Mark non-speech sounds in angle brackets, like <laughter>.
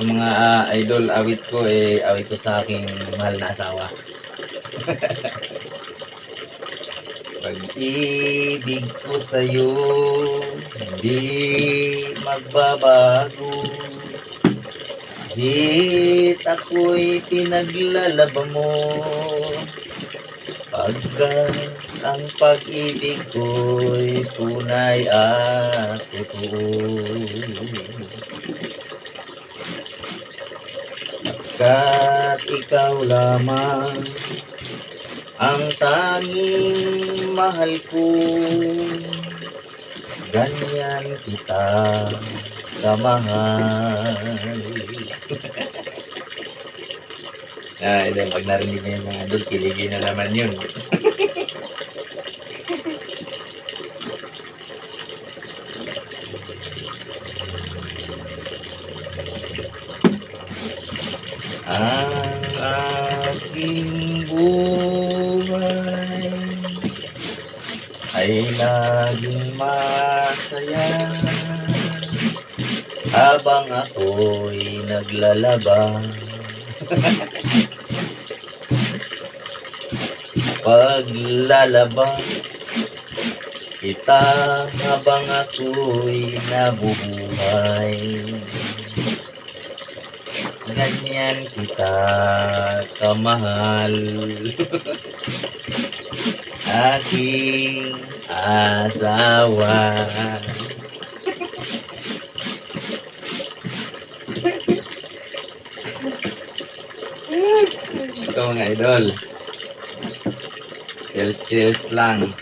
Sa mga ah, idol, awit ko eh, awit ko sa aking mahal na asawa. <laughs> Pag-ibig ko sa'yo, hindi magbabago. Kahit ako'y pinaglalaba mo, pagkat ang pag-ibig ko'y tunay at totoo. Pagkat ikaw lamang ang tanging mahal ko, ganyan kita kamahal. <laughs> ah, ito, pag narinig niyo yung mga idol, kiligin na naman yun. <laughs> ang aking buhay ay laging masaya habang ako'y naglalaba. Paglalaba kita habang ako'y nabubuhay. Ganyan kita kamahal. <laughs> Aking asawa. Ito mga idol. Cheers lang.